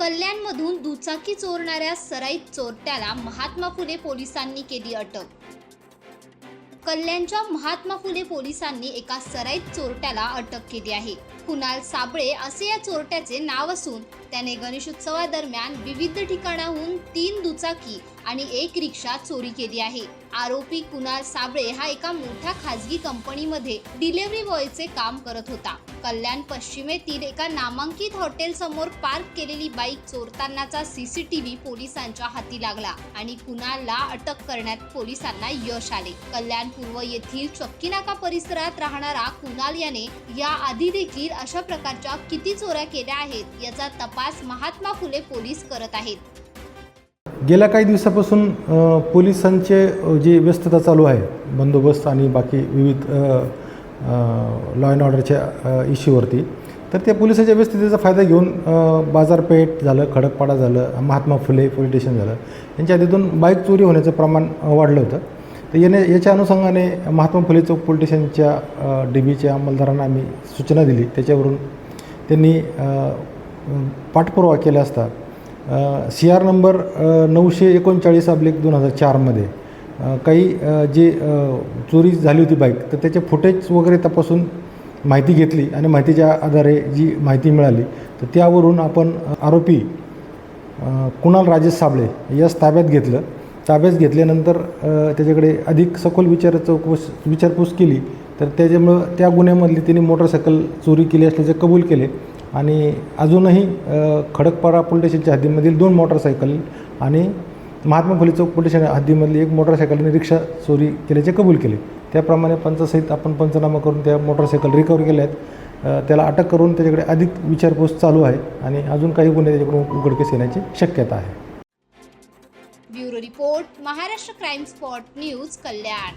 कल्याणमधून दुचाकी चोरणाऱ्या सराईत चोरट्याला महात्मा फुले पोलिसांनी केली अटक. कल्याणच्या महात्मा फुले पोलिसांनी एका सराईत चोरट्याला अटक केली आहे. कुणाल साबळे असे या चोरट्याचे नाव असून त्याने गणेशोत्सवादरम्यान विविध ठिकाणाहून तीन दुचाकी आणि एक रिक्षा चोरी केली आहे. आरोपी कुणाल साबळे हा एका मोठ्या खाजगी कंपनीमध्ये डिलिव्हरी बॉयचे काम करत होता. कल्याण पश्चिमेतील एका नामांकित हॉटेलसमोर पार्क केलेली बाईक चोरतानाचा सीसीटीव्ही पोलिसांच्या हाती लागला आणि कुणालला अटक करण्यात पोलिसांना यश आले. कल्याण पूर्व येथील चक्कीनाका परिसरात राहणारा कुणाल याने या आधी देखील अशा प्रकारच्या किती चोऱ्या केल्या आहेत याचा तपास महात्मा फुले पोलीस करत आहेत. गेल्या काही दिवसापासून पोलिसांचे जी व्यस्तता चालू आहे बंदोबस्त आणि बाकी विविध लॉ अँड ऑर्डरच्या इश्यूवरती तर त्या पोलिसाच्या व्यवस्थितीचा फायदा घेऊन बाजारपेठ झालं खडकपाडा झालं महात्मा फुले पोलीस स्टेशन झालं यांच्या आधीतून बाईक चोरी होण्याचं प्रमाण वाढलं होतं. तर याने याच्या अनुषंगाने महात्मा फुले चौक पोलीस स्टेशनच्या डी बीच्या अंमलदारांना आम्ही सूचना दिली. त्याच्यावरून त्यांनी पाठपुरावा केला असता. सी आर नंबर नऊशे एकोणचाळीस अब्लिक दोन हजार चारमध्ये काही जे चोरी झाली होती बाईक तर त्याचे फुटेज वगैरे तपासून माहिती घेतली आणि माहितीच्या आधारे जी माहिती मिळाली तर त्यावरून आपण आरोपी कुणाल राजेश साबळे यास ताब्यात घेतलं. ताब्यात घेतल्यानंतर त्याच्याकडे अधिक सखोल विचार चौकस विचारपूस केली. तर त्याच्यामुळं त्या गुन्ह्यामधली त्यांनी मोटरसायकल चोरी केली असल्याचे कबूल केले. आणि अजूनही खडकपाडा पोलीस स्टेशनच्या हद्दीमधील दोन मोटरसायकल आणि महात्मा फुले चौक पोलीस हद्दीमधली एक मोटरसायकलने रिक्षा चोरी केल्याचे कबूल केले. त्याप्रमाणे पंचासहित आपण पंचनामा करून त्या मोटरसायकल रिकवर केल्या आहेत. त्याला अटक करून त्याच्याकडे अधिक विचारपूस चालू आहे आणि अजून काही गुन्हे त्याच्याकडून उघडकीस येण्याची शक्यता आहे. Bureau report Maharashtra crime spot news Kalyan.